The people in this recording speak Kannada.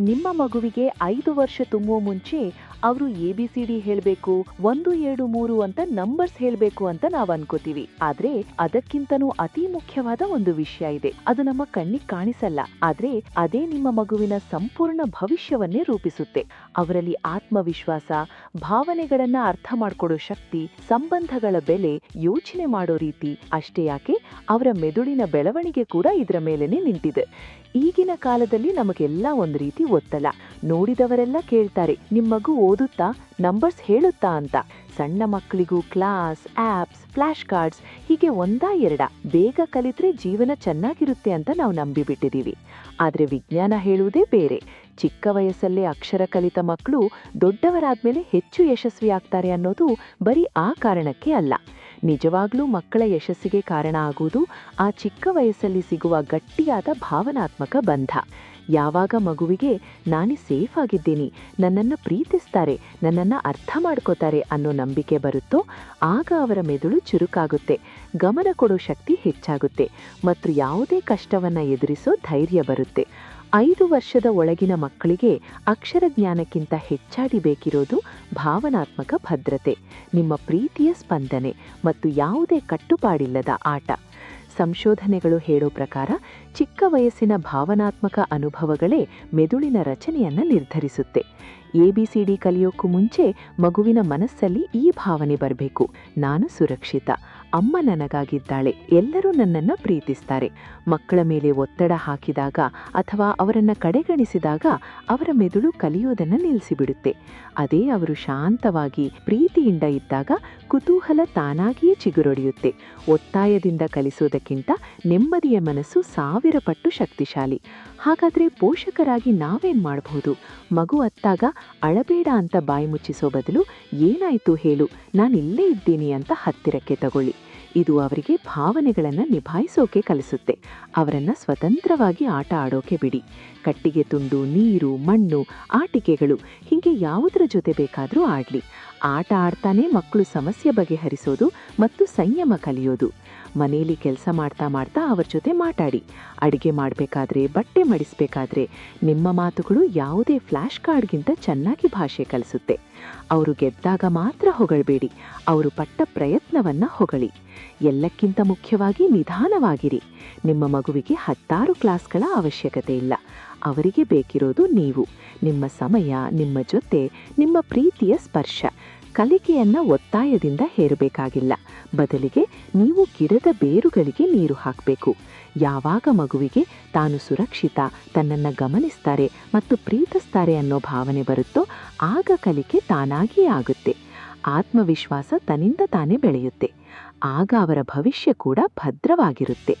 ನಿಮ್ಮ ಮಗುವಿಗೆ ಐದು ವರ್ಷ ತುಂಬುವ ಮುಂಚೆ ಅವರು ಎ ಬಿ ಸಿ ಡಿ ಹೇಳಬೇಕು, ಒಂದು, ಎರಡು, ಮೂರು ಅಂತ ನಂಬರ್ಸ್ ಹೇಳಬೇಕು ಅಂತ ನಾವು ಅನ್ಕೋತೀವಿ. ಆದ್ರೆ ಅದಕ್ಕಿಂತನೂ ಅತಿ ಮುಖ್ಯವಾದ ಒಂದು ವಿಷಯ ಇದೆ. ಅದು ನಮ್ಮ ಕಣ್ಣಿಗೆ ಕಾಣಿಸಲ್ಲ. ಆದ್ರೆ ಅದೇ ನಿಮ್ಮ ಮಗುವಿನ ಸಂಪೂರ್ಣ ಭವಿಷ್ಯವನ್ನೇ ರೂಪಿಸುತ್ತೆ. ಅವರಲ್ಲಿ ಆತ್ಮವಿಶ್ವಾಸ, ಭಾವನೆಗಳನ್ನ ಅರ್ಥ ಮಾಡ್ಕೊಡೋ ಶಕ್ತಿ, ಸಂಬಂಧಗಳ ಬೆಲೆ ಯೋಚನೆ ಮಾಡೋ ರೀತಿ ಅಷ್ಟೇ ಯಾಕೆ? ಅವರ ಮೆದುಳಿನ ಬೆಳವಣಿಗೆ ಕೂಡ ಇದರ ಮೇಲೇನೆ ನಿಂತಿದೆ. ಈಗಿನ ಕಾಲದಲ್ಲಿ ನಮಗೆಲ್ಲ ಒಂದು ರೀತಿ ಒತ್ತಲ್ಲ. ನೋಡಿದವರೆಲ್ಲ ಕೇಳ್ತಾರೆ ನಿಮ್ಮ ಮಗು ಓದುತ್ತಾ? ನಂಬರ್ಸ್ ಹೇಳುತ್ತಾ? ಅಂತ. ಸಣ್ಣ ಮಕ್ಕಳಿಗೂ ಕ್ಲಾಸ್, ಆಪ್ಸ್ ಫ್ಲಾಶ್ ಕಾರ್ಡ್ಸ್ ಹೀಗೆ ಒಂದಾ ಎರಡ ಬೇಗ ಕಲಿತ್ರೆ ಜೀವನ ಚೆನ್ನಾಗಿರುತ್ತೆ ಅಂತ ನಾವು ನಂಬಿಬಿಟ್ಟಿದೀವಿ. ಆದರೆ ವಿಜ್ಞಾನ ಹೇಳುವುದೇ ಬೇರೆ. ಚಿಕ್ಕ ವಯಸ್ಸಲ್ಲೇ ಅಕ್ಷರ ಕಲಿತ ಮಕ್ಕಳು ದೊಡ್ಡವರಾದ್ಮೇಲೆ ಹೆಚ್ಚು ಯಶಸ್ವಿ ಆಗ್ತಾರೆ ಅನ್ನೋದು ಬರೀ ಆ ಕಾರಣಕ್ಕೆ ಅಲ್ಲ. ನಿಜವಾಗ್ಲೂ ಮಕ್ಕಳ ಯಶಸ್ಸಿಗೆ ಕಾರಣ ಆಗುವುದು ಆ ಚಿಕ್ಕ ವಯಸ್ಸಲ್ಲಿ ಸಿಗುವ ಗಟ್ಟಿಯಾದ ಭಾವನಾತ್ಮಕ ಬಂಧ. ಯಾವಾಗ ಮಗುವಿಗೆ ನಾನೇ ಸೇಫ್ ಆಗಿದ್ದೀನಿ, ನನ್ನನ್ನು ಪ್ರೀತಿಸ್ತಾರೆ, ನನ್ನನ್ನು ಅರ್ಥ ಮಾಡ್ಕೋತಾರೆ ಅನ್ನೋ ನಂಬಿಕೆ ಬರುತ್ತೋ, ಆಗ ಅವರ ಮೆದುಳು ಚುರುಕಾಗುತ್ತೆ, ಗಮನ ಕೊಡೋ ಶಕ್ತಿ ಹೆಚ್ಚಾಗುತ್ತೆ, ಮತ್ತು ಯಾವುದೇ ಕಷ್ಟವನ್ನ ಎದುರಿಸೋ ಧೈರ್ಯ ಬರುತ್ತೆ. ಐದು ವರ್ಷದ ಒಳಗಿನ ಮಕ್ಕಳಿಗೆ ಅಕ್ಷರ ಜ್ಞಾನಕ್ಕಿಂತ ಹೆಚ್ಚಾಡಿ ಬೇಕಿರೋದು ಭಾವನಾತ್ಮಕ ಭದ್ರತೆ, ನಿಮ್ಮ ಪ್ರೀತಿಯ ಸ್ಪಂದನೆ, ಮತ್ತು ಯಾವುದೇ ಕಟ್ಟುಪಾಡಿಲ್ಲದ ಆಟ. ಸಂಶೋಧನೆಗಳು ಹೇಳೋ ಪ್ರಕಾರ ಚಿಕ್ಕ ವಯಸ್ಸಿನ ಭಾವನಾತ್ಮಕ ಅನುಭವಗಳೇ ಮೆದುಳಿನ ರಚನೆಯನ್ನು ನಿರ್ಧರಿಸುತ್ತೆ. ಎಬಿಸಿಡಿ ಕಲಿಯೋಕ್ಕೂ ಮುಂಚೆ ಮಗುವಿನ ಮನಸ್ಸಲ್ಲಿ ಈ ಭಾವನೆ ಬರಬೇಕು. ನಾನು ಸುರಕ್ಷಿತ. ಅಮ್ಮ ನನಗಾಗಿದ್ದಾಳೆ. ಎಲ್ಲರೂ ನನ್ನನ್ನು ಪ್ರೀತಿಸ್ತಾರೆ. ಮಕ್ಕಳ ಮೇಲೆ ಒತ್ತಡ ಹಾಕಿದಾಗ ಅಥವಾ ಅವರನ್ನು ಕಡೆಗಣಿಸಿದಾಗ ಅವರ ಮೆದುಳು ಕಲಿಯೋದನ್ನ ನಿಲ್ಲಿಸಿಬಿಡುತ್ತೆ. ಅದೇ ಅವರು ಶಾಂತವಾಗಿ ಪ್ರೀತಿಯಿಂದ ಇದ್ದಾಗ ಕುತೂಹಲ ತಾನಾಗಿಯೇ ಚಿಗುರೊಡೆಯುತ್ತೆ. ಒತ್ತಾಯದಿಂದ ಕಲಿಸೋದಕ್ಕಿಂತ ನೆಮ್ಮದಿಯ ಮನಸ್ಸು ಸಾವಿರ ಪಟ್ಟು ಶಕ್ತಿಶಾಲಿ. ಹಾಗಾದ್ರೆ ಪೋಷಕರಾಗಿ ನಾವೇನ್ ಮಾಡಬಹುದು ಮಗು ಅತ್ತಾಗ ಅಳಬೇಡ ಅಂತ ಬಾಯಿ ಮುಚ್ಚಿಸೋ ಬದಲು ಏನಾಯಿತು ಹೇಳು ನಾನಿಲ್ಲೇ ಇದ್ದೀನಿ ಅಂತ ಹತ್ತಿರಕ್ಕೆ ತಗೊಳ್ಳಿ. ಇದು ಅವರಿಗೆ ಭಾವನೆಗಳನ್ನು ನಿಭಾಯಿಸೋಕೆ ಕಲಿಸುತ್ತೆ. ಅವರನ್ನು ಸ್ವತಂತ್ರವಾಗಿ ಆಟ ಆಡೋಕೆ ಬಿಡಿ. ಕಟ್ಟಿಗೆ ತುಂಡು, ನೀರು, ಮಣ್ಣು, ಆಟಿಕೆಗಳು ಹೀಗೆ ಯಾವುದರ ಜೊತೆ ಬೇಕಾದರೂ ಆಡಲಿ. ಆಟ ಆಡ್ತಾನೆ ಮಕ್ಕಳು ಸಮಸ್ಯೆ ಬಗೆಹರಿಸೋದು ಮತ್ತು ಸಂಯಮ ಕಲಿಯೋದು. ಮನೆಯಲ್ಲಿ ಕೆಲಸ ಮಾಡ್ತಾ ಮಾಡ್ತಾ ಅವ್ರ ಜೊತೆ ಮಾತಾಡಿ. ಅಡಿಗೆ ಮಾಡಬೇಕಾದ್ರೆ, ಬಟ್ಟೆ ಮಡಿಸಬೇಕಾದ್ರೆ ನಿಮ್ಮ ಮಾತುಗಳು ಯಾವುದೇ ಫ್ಲ್ಯಾಶ್ ಕಾರ್ಡ್ಗಿಂತ ಚೆನ್ನಾಗಿ ಭಾಷೆ ಕಲಿಸುತ್ತೆ. ಅವರು ಗೆದ್ದಾಗ ಮಾತ್ರ ಹೊಗಳಬೇಡಿ. ಅವರು ಪಟ್ಟ ಪ್ರಯತ್ನವನ್ನು ಹೊಗಳಿ. ಎಲ್ಲಕ್ಕಿಂತ ಮುಖ್ಯವಾಗಿ ನಿಧಾನವಾಗಿರಿ. ನಿಮ್ಮ ಮಗುವಿಗೆ ಹತ್ತಾರು ಕ್ಲಾಸ್ಗಳ ಅವಶ್ಯಕತೆ ಇಲ್ಲ. ಅವರಿಗೆ ಬೇಕಿರೋದು ನೀವು. ನಿಮ್ಮ ಸಮಯ, ನಿಮ್ಮ ಜೊತೆ, ನಿಮ್ಮ ಪ್ರೀತಿಯ ಸ್ಪರ್ಶ. ಕಲಿಕೆಯನ್ನ ಒತ್ತಾಯದಿಂದ ಹೇರಬೇಕಾಗಿಲ್ಲ. ಬದಲಿಗೆ ನೀವು ಗಿಡದ ಬೇರುಗಳಿಗೆ ನೀರು ಹಾಕಬೇಕು. ಯಾವಾಗ ಮಗುವಿಗೆ ತಾನು ಸುರಕ್ಷಿತ, ತನ್ನನ್ನು ಗಮನಿಸ್ತಾರೆ ಮತ್ತು ಪ್ರೀತಿಸ್ತಾರೆ ಅನ್ನೋ ಭಾವನೆ ಬರುತ್ತೋ, ಆಗ ಕಲಿಕೆ ತಾನಾಗಿಯೇ ಆಗುತ್ತೆ. ಆತ್ಮವಿಶ್ವಾಸ ತನ್ನಿಂದ ತಾನೇ ಬೆಳೆಯುತ್ತೆ. ಆಗ ಅವರ ಭವಿಷ್ಯ ಕೂಡ ಭದ್ರವಾಗಿರುತ್ತೆ.